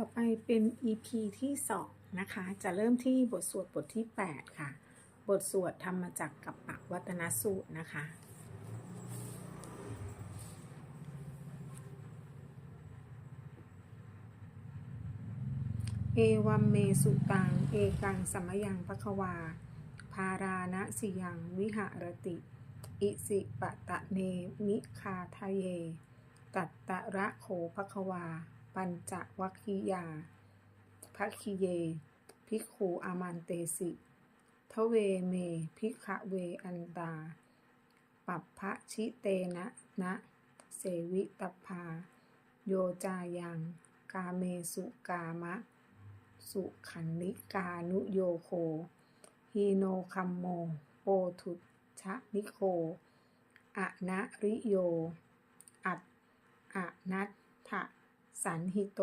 ต่อไปเป็น EP ที่2นะคะ จะเริ่มที่บทสวดบทที่ 8 ค่ะ บทสวดทำมาจากกับปักวัตนสูตรนะคะ เอวัมเมสุตัง เอกังสมยังภควาภาราณสิยังวิหารติ อิสิปะตะเนมิคาทะเย ตัตตะระโขภควา ปัญจวัคคียาภคีเย ภิกขูอามันเตสิทเวเม ภิกขเวอันตา ปัปพะชิเตนะนะเสวิตพา โยจายัง กาเมสุกามะ สุขันนิกานุโยโคฮีโนคัมโมโปทุชะนิโคอะนะริโย อัตอะนัตถะ สันหิโต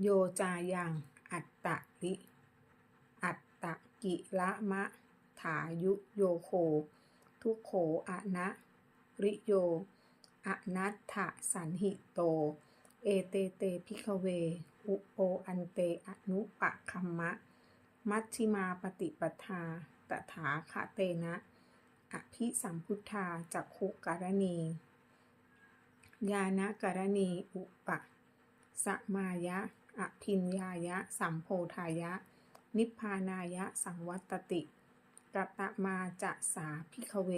โยจายัง อัตตะลิอัตตะกิละมะ ถายุโยโค ทุโขอะนะริโยอะนัตถะสันหิโต เอเตเตพิกเว อุโปอันเตอนุปะคัมมะ มัชชิมาปฏิปทา ตถาคเตนะ อภิสัมพุทธาจักขุการณี ยานะการณีอุปะสมายะ อภินญายะ สัมโพธายะ นิพพานายะ สังวัตติกตมาจะสาพิกเว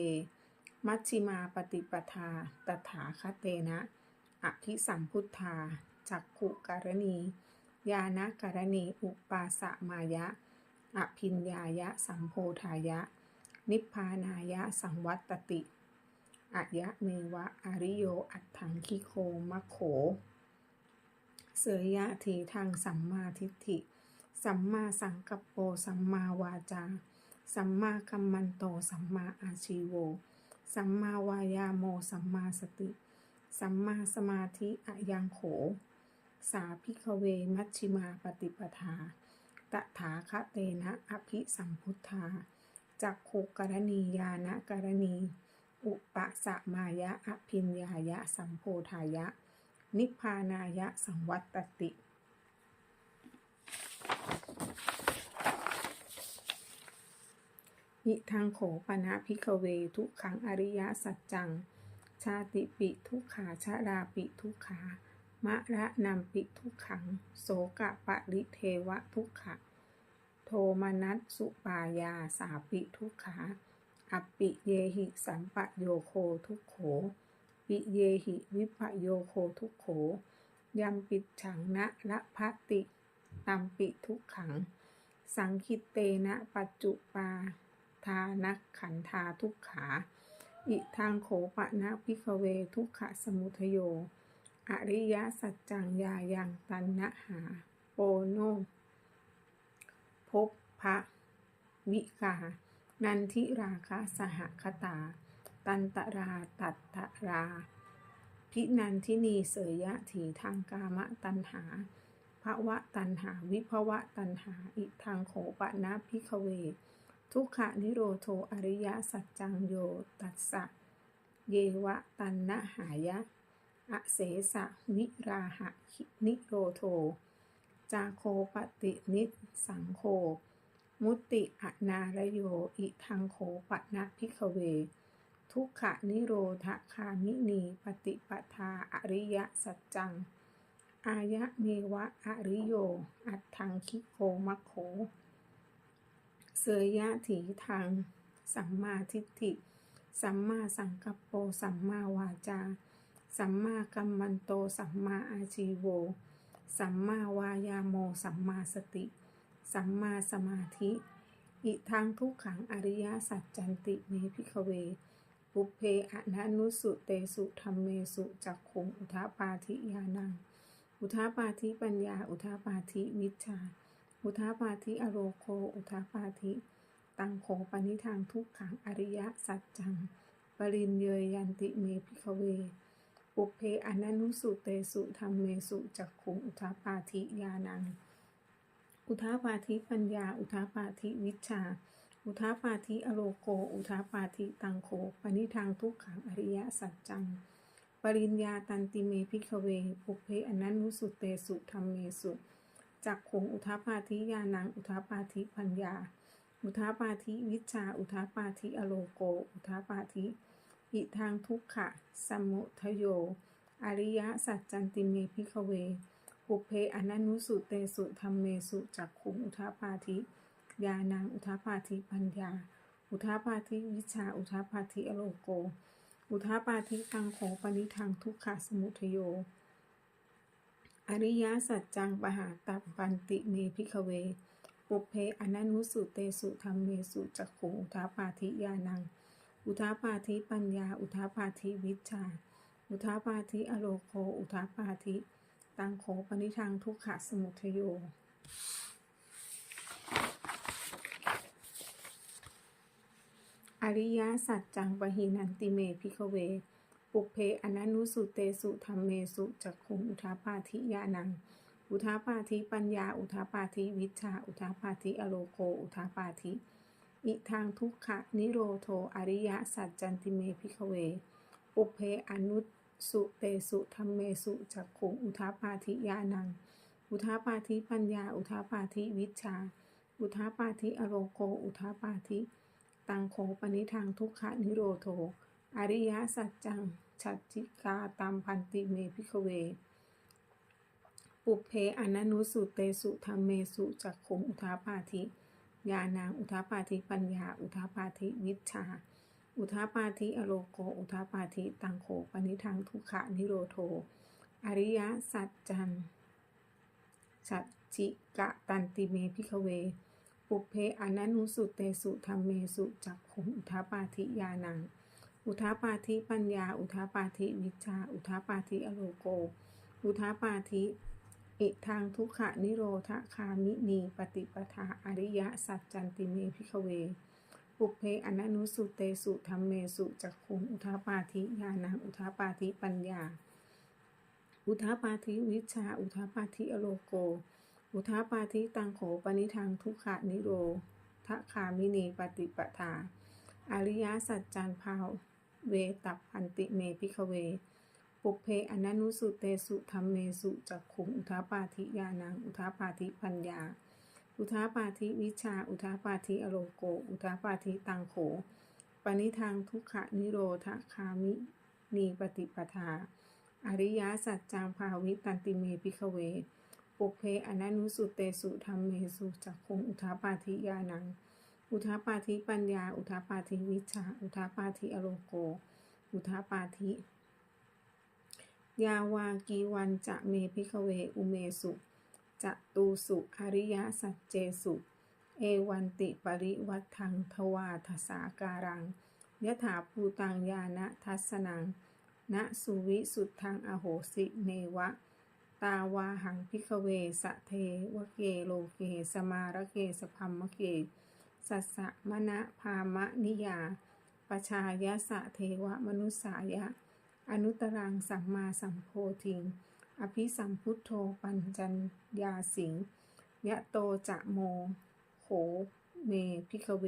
มัชชิมาปฏิปทา ตถาคเตนะ อภิสัมพุทธา จักขุการณียานะการณีอุปาสมายะ อภินญายะ สัมโพธายะ นิพพานายะ สังวัตติ อะยะเมวะอริโยอัตถังคิโคมะโข เสยยะทีทางสัมมาทิฏฐิ สัมมาสังกัปโป สัมมาวาจา สัมมากัมมันโต สัมมาอาชีโว สัมมาวายาโม สัมมาสติ สัมมาสมาธิอะยังโข สาพิกเวมัชชิมาปฏิปทา ตถาคเตนะอภิสัมพุทธาจักขุกรณียานะกรณี อุปสมายะอภินญายะสัมโพธายะ นิพพานายะสังวัตติ อิทังโขปนะพิกเวทุกขังอริยสัจจัง ชาติปิทุกขาชาราปิทุกขามะระนำปิทุกขัง โสกะปะริเทวะทุกขะ โทมนัสสุปายาสาปิทุกขา อปิเยหิสัมปะโยโคทุกโข ปิเยหิวิปโยโคทุกโขยัมปิดฉังนะละพะติตัมปิทุกขัง สังคิตเตนะปัจจุปาทานักขันธาทุกขา อิทางโขปะนะพิกเวทุกขะสมุทโย อริยสัจจังยายังตันนะหา โปโนภพพระวิกา นันทิราคะสหคตา ตันตราตัตตราพินันทินีเสยยะถีทางกามะตันหาภวะตันหา วิภวะตันหา อิทางโขปะนะพิกเว ทุกขะนิโรโทอริยสัจจังโยตัสสะ เยวะตันนะหายะ อเสสะวิราหะนิโรโท จาโคปตินิสังโค มุติอนารโย อิทังโขปะนะพิกเว ทุกขะนิโรธคามินี ปฏิปทาอริยสัจจัง อายะเมวะอริโย อัตถังคิโคมะโข เสยยะถีทาง สัมมาทิฏฐิ สัมมาสังกัปโป สัมมาวาจา สัมมากัมมันโต สัมมาอาชีโว สัมมาวายาโม สัมมาสติ สัมมาสมาธิ อิทางทุกขังอริยสัจจันติเมพิกเวปุเพอนันุสุเตสุธรรมเมสุจักขุงอุทาปาธิยานัง อุทาปาธิปัญญา อุทาปาธิวิชชาอุทาปาธิอโรโค อุทาปาธิ ตังโขปนิทางทุกขังอริยสัจจัง ปรินเยยยันติเมพิกเว ปุเพอนันุสุเตสุธรรมเมสุจักขุงอุทาปาธิยานัง อุทาปาธิปัญญา อุทาปาธิวิชา อุทาปาธิอโลโก อุทาปาธิตังโคปนิทางทุกขังอริยสัจจัง ปริญญาตันติเมพิกเวปุเพอนันนุสุเตสุธรรมเมสุจักขงอุทาปาธิยานัง อุทาปาธิปัญญา อุทาปาธิวิชา อุทาปาธิอโลโก อุทาปาธิอิทางทุกขะสมุทโย อริยสัจจันติเมพิกเว ปุเพอนันนุสุเตสุธรรมเมสุจักขุงอุทาปาธิยานังอุทาปาธิปัญญา อุทาปาธิวิชาอุทาปาธิอโลโก อุทาปาธิตังโขปนิทังทุกขสมุทโย อริยสัจจังปหาตัปปันติเมพิกเว ปุเพอนันุสุเตสุธรรมเมสุจักขุงอุทาปาธิยานัง อุทาปาธิปัญญา อุทาปาธิวิชา อุทาปาธิอโลโก อุทาปาธิ ตังโขปนิทังทุกขะสมุทโยอริยสัจจังปหินันติเมพิกเว ปุเพอนันุสุเตสุธรรมเมสุจักขุงอุทาปาธิยานัง อุทาปาธิปัญญา อุทาปาธิวิชา อุทาปาธิอโลโก อุทาปาธิอิทางทุกขะนิโรโทอริยสัจจันติเมพิกเว ปุเพอนุ สุเตสุธรรมเมสุจักขุงอุทาปาธิยานัง อุทาปาธิปัญญา อุทาปาธิวิชา อุทาปาธิอโลโก อุทาปาธิตังโขปนิทางทุกขะนิโรโท อริยสัจจังชัจจิกาตามพันติเมพิกเว ปุเพอนันุสุเตสุธรรมเมสุจักขุงอุทาปาธิญาณังอุทาปาธิปัญญา อุทาปาธิวิชา อุทาปาธิอโลโกอุทาปาธิตังโขปนิทังทุขะนิโรโท อริยสัจจังชัจจิกะตันติเมพิกเว ปุเพอนันุสุเตสุธรรมเมสุจักขุงอุทาปาธิญาณัง อุทาปาธิปัญญา อุทาปาธิวิชา อุทาปาธิอโลโก อุทาปาธิอิทางทุขะนิโรธคามินีปฏิปทาอริยสัจจันติเมพิกเว ปุเพอนันุสุเตสุธรรมเมสุจักขุงอุทาปาธิญาณังอุทาปาธิปัญญา อุทาปาธิวิชา อุทาปาธิอโลโก อุทาปาธิตังโขปนิทังทุขะนิโรทคามินีปฏิปทา อริยสัจจันพาวเวตับพันติเมพิกเว ปุเพอนันุสุเตสุธรรมเมสุจักขุงอุทาปาธิญาณังอุทาปาธิปัญญา อุทาปาธิวิชา อุทาปาธิอโลโก อุทาปาธิตังโข ปณิทังทุกขะนิโรธคามินีปฏิปทา อริยสัจจังภาวิตันติเมพิกเว ปุเพอนันุสุเตสุธรรมเมสุจักขุงอุทาปาธิญาณัง อุทาปาธิปัญญา อุทาปาธิวิชา อุทาปาธิอโลโก อุทาปาธิยาวากีวันจะเมพิกเว อุเมสุ จตูสุอริยสัจเจสุ เอวันติปริวัตทังทวาทสาการังยถาภูตังญาณทัสนัง ณสุวิสุทธังอโหสิเนวะ ตาวาหังพิกเวสะเทวเกโลเกสมาระเกสพัมมะเกสัสสะมณะพามะนิยา ปชายะสะเทวมนุสายะ อนุตรังสัมมาสัมโพธิง อภิสัมพุทโธปัญจัญญาสิงยะโตจะโมโขเมพิกเว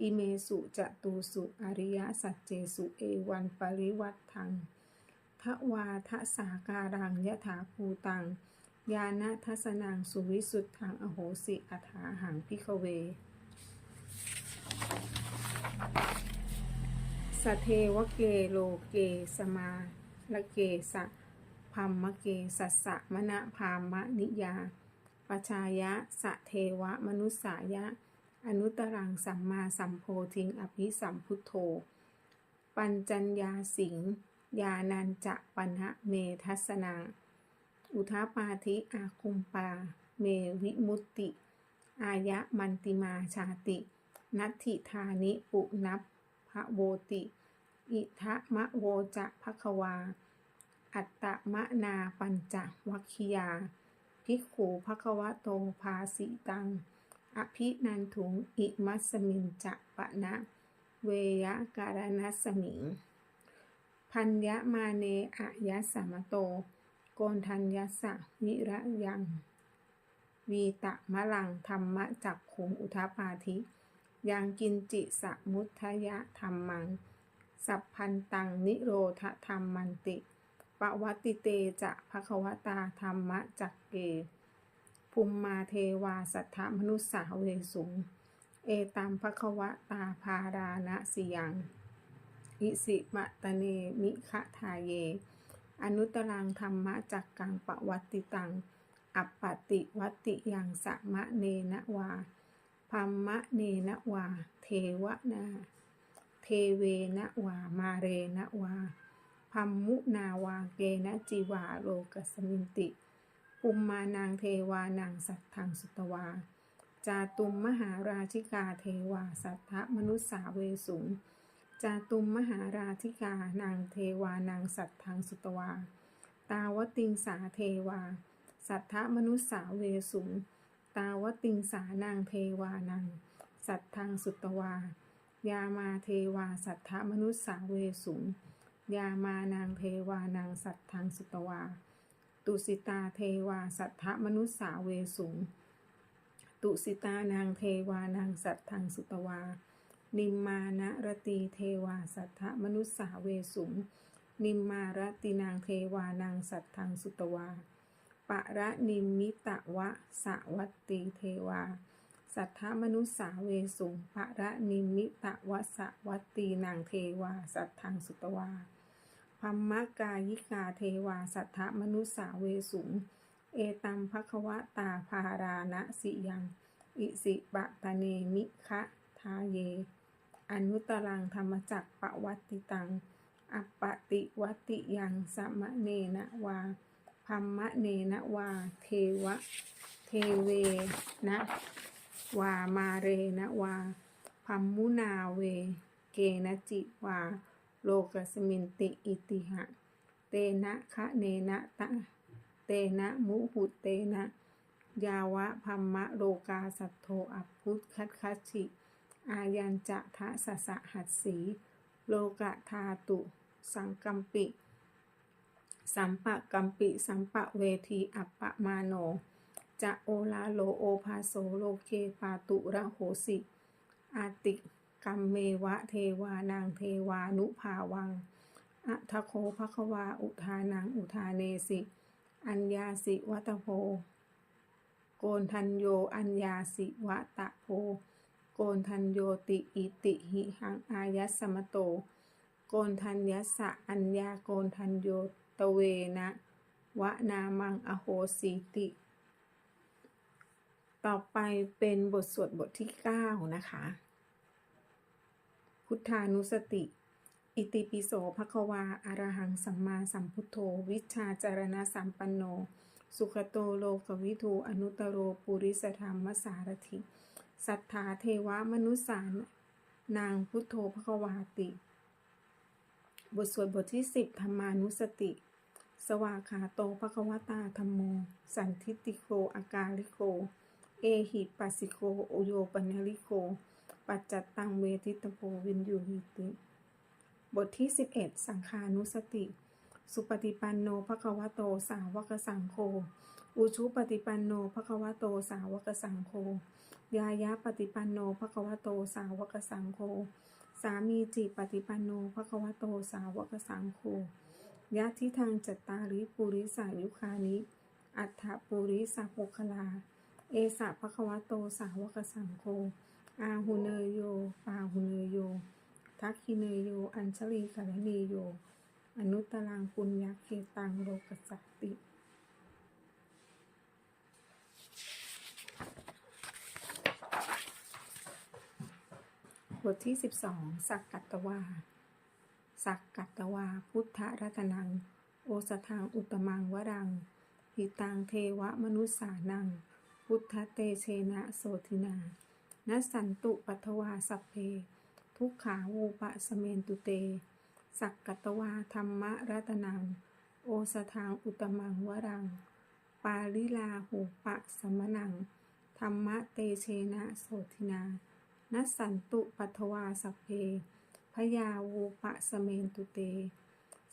อิเมสุจะตูสุอริยสัจเจสุเอวันปริวัตทังทวาทะสาการังยะถาภูตังญาณทัสนังสุวิสุทธังอโหสิอัฐาหังพิกเว สเทวเกโลเกสมาละเกสะ พัมมะเกสัสสะมณะพามะนิยาปชายะสะเทวะมนุสายะ อนุตรังสัมมาสัมโพธิงอภิสัมพุทโธ ปัญจัญญาสิงยานันจะปัญหะเมทัสนา อุทาปาธิอาคุมปา เมวิมุตติ อายะมันติมาชาติ นัตถิธานิปุนับพระโวติ อิทะมะโวจะภควา อัตตะมะนาปัญจวัคคิยาภิขูภควะโตภาสิตัง อภินันถุงอิมัสมินจะปะนะ เวยะการนัสมิง พัญญมาเนอะยะสัมโต โกนทัญยัสะวิระยัง วีตะมะลังธรรมะจักขุงอุทาปาธิยังกินจิสมุทยะธรรมัง สัพพันตังนิโรธธรรมมันติ ปวัตติเตจะภควตาธรรมจักเก ภูมมาเทวาสัทธมนุสสาเวสุง เอตัมภควตาภาราณสิยังอิสิมะตะเนมิคะทาเย อนุตรังธรรมจักกังปวัตติตัง อัปปติวัตติยังสะมะเนนะวาพัมมะเนนะวา เทวนา เทเวนะวา มาเรนะวา พัมมุนาวาเกนะจีวาโลกสมินติปุมมานางเทวานางสัตทังสุตวา จาตุมมหาราชิกาเทวาสัทธมนุสสาเวสุงจาตุมมหาราธิกานางเทวานางสัตทังสุตวา ตาวติงสาเทวา สัทธมนุสสาเวสุงตาวติงสานางเทวานางสัตทังสุตวา ยามาเทวาสัทธมนุสสาเวสุง ยามานางเทวานางสัตทังสุตวา ตุสิตาเทวาสัทธมนุสสาเวสุง ตุสิตานางเทวานางสัตทังสุตวา นิมมานรตีเทวาสัทธมนุสสาเวสุง นิมมารตินางเทวานางสัตทังสุตวา ปะระนิมมิตะวะสวัตตีเทวา สัทธมนุสสาเวสุงปะระนิมิตะวะสะวัตตีนางเทวา สัทธังสุตวาพัมมะกายิกาเทวา สัทธมนุสสาเวสุงเอตัมภควตาภาราณสิยัง อิสิปะตะเนมิคะทาเย อนุตรังธรรมจักปวัตติตัง อัปปติวัตติยังสมะเนนะวาพัมมะเนนะวา เทวะ เทเวนะ วามาเรนะวาพัมมุนาเว เกนะจิวา โลกสมินติอิติหะ เตนะคะเนนะตะ เตนะมุหุเตนะ ยาวะพัมมะโลกาสัทโทอัพพุทคัตคัชิ อายัญจะทะสะสะหัสสี โลกะธาตุ สังกัมปิ สัมปะกัมปิ สัมปะเวทีอัปปะมาโน จะโอลาโลโอภาโสโลเคปาตุระโหสิ อาติกัมเมวะเทวานางเทวานุภาวังอัทโคภควาอุทานังอุทาเนสิ อัญญาสิวัตโพ โกนทันโยอัญญาสิวะตะโพ โกนทันโยติอิติหิหังอายัสสมโต โกนทันยัสสะอัญญาโกนทันโยตเวนะวะนามังอโหสีติ ต่อไปเป็นบทสวดบทที่ 9 นะคะ พุทธานุสติ อิติปิโสภควาอารหังสัมมาสัมพุทโธ วิชชาจารณะสัมปันโน สุขโตโลกวิทูอนุตตโรปุริสธรรมสารถิ สัทธาเทวมนุสสานนางพุทโธภควาติ บทสวดบทที่ 10ธรรมานุสติสวากขาโตภควตาธรรมโม สันทิติโกอากาลิโก เอหิปัสสิโกโอโยปัญญลิโก ปัจจัตตังเวทิตโพวินยูหิติ บทที่ 11 สังขานุสติ สุปฏิปันโนภควโตสาวกสังโฆ อุชุปฏิปันโนภควโตสาวกสังโฆ ยายะปฏิปันโนภควโตสาวกสังโฆ สามีจิปฏิปันโนภควโตสาวกสังโฆยะทิทางจัตตาริปุริสายุคานิ อัฏฐปุริสาปุคลา เอสะภควะโตสาวกสังโฆ อาหุเนยโย ปาหุเนยโย ทักขิเนยโย อัญชลีกรณีโย อนุตตรังปุญญาเคตังโลกสัตติบทที่ 12 สักกัตตวา สักกัตตวา พุทธรัตนัง โอสทังอุตมังวรังหิตังเทวมนุสสานัง พุทธเตเชนะโสทินานสันตุปัทวาสัพเพ ทุกขาวูปะสเมนตุเต สักกตวาธรรมรัตนัง โอสทังอุตมังวรัง ปาลิลาหูปะสมนัง ธรรมะเตเชนะโสทินานัสสันตุปัทวาสัพเพ พยาวูปะสเมนตุเต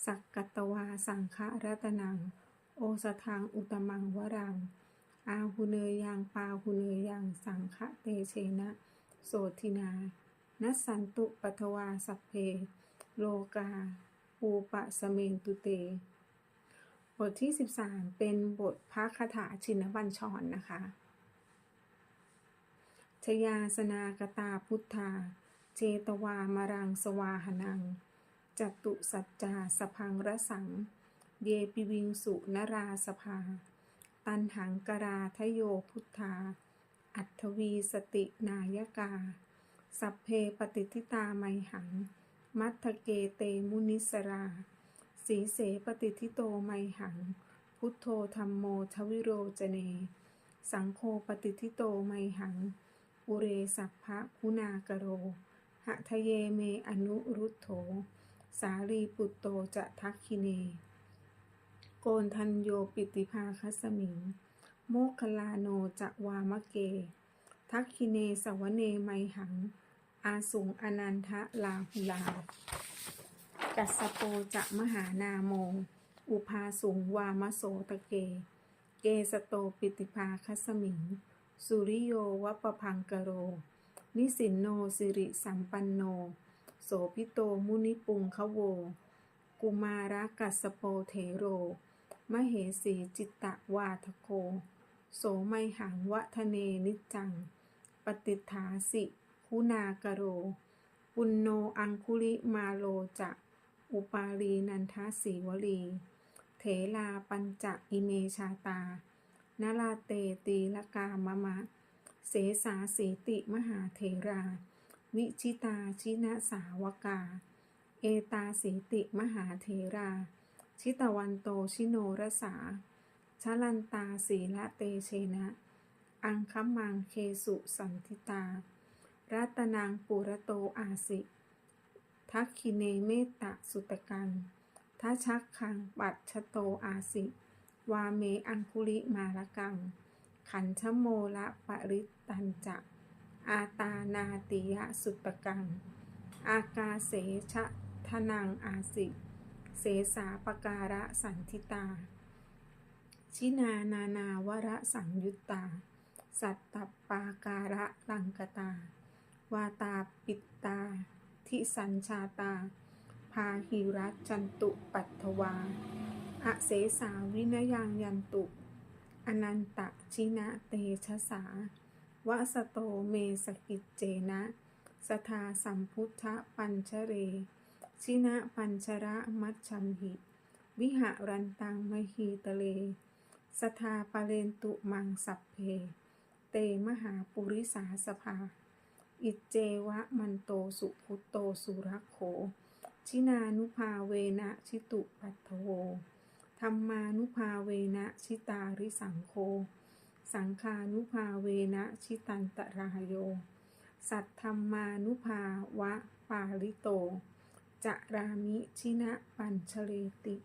สักกตวาสังฆรัตนัง โอสทังอุตตมังวรัง อาหุเนยยังปาหุเนยยังสังฆเตเชนะโสทินานัสสันตุปัทวาสัพเพ โลกาปูปะสเมนตุเต บทที่ 13 เป็นบทพระคาถาชินบัญชรนนะคะชยาสนากตาพุทธา เจตวามรังสวาหนังจตุสัจจาสพังระสัง เยปิวิงสุนราสภา ตันหังกราทโยพุทธา อัตวีสตินายกา สัพเพปฏิทิตาไมหัง มัทเกเตมุนิสรา สีเสปฏิทิโตไมหัง พุทโธธรรมโมทวิโรจเน สังโฆปฏิทิโตไมหัง อุเรสัพพะคุณากโร หะทะเยเมอนุรุตโถ สารีปุตโตจะทักคิเน โกนทันโยปิติภาคัสมิง โมคลาโนจะวามะเก ทักคิเนสวเนไมหัง อาสุงอนันทะลาหุลากัสโปจะมหานาโม อุภาสุงวามโสตะเก เกสโตปิติภาคัสมิง สุริโยวปพังกโร นิสินโนสิริสัมปันโน โสพิโตมุนิปุงคะโว กุมาระกัสสโปเทโร มเหสีจิตตะวาทโก โสไมหังวะทะเนนิจจัง ปฏิฐาสิ คุณากโร ปุณโนอังคุลิมาโลจะอุปาลีนันทสีวลี เถลาปัญจอิเมชาตา นาลาเตตีละกามะมะ เสสาสีติมหาเถรา วิชิตาชินะสาวกา เอตาสีติมหาเถรา ชิตวันโตชิโนรสาชลันตาสีละเตเชนะ อังคัมมังเคสุสันทิตา รัตนางปุระโตอาสิ ทักคิเนเมตตะสุตกังทัชักคังปัตชโตอาสิ วาเมอังคุลิมาละกัง ขันชโมละปริตตันจะ อาตานาติยะสุตกัง อากาเสชะทนังอาสิ เสสาปการะสันทิตา ชินานานาวระสังยุตตา สัตตปาการะลังกตา วาตาปิตตา ทิสัญชาตา พาหิรัจจันตุปัตถวาอเสสาวินยังยันตุ อนันตชินะเตชะสาวะสโตเมสกิจเจนะ สทาสัมพุทธปัญชเร ชินะปัญชระมัชชัมหิ วิหารันตังมหีตะเล สทาปะเลนตุมังสัพเพ เตมหาปุริสาสภา อิเจวะมันโตสุพุตโตสุรักโข ชินานุภาเวนะชิตุปัตถโวธรรมานุภาเวนะชิตาริสังโฆสังคานุภาเวนะชิตันตรายโย สัทธรรมานุภาวะปาลิโต จะรามิชินะปัญชเลติ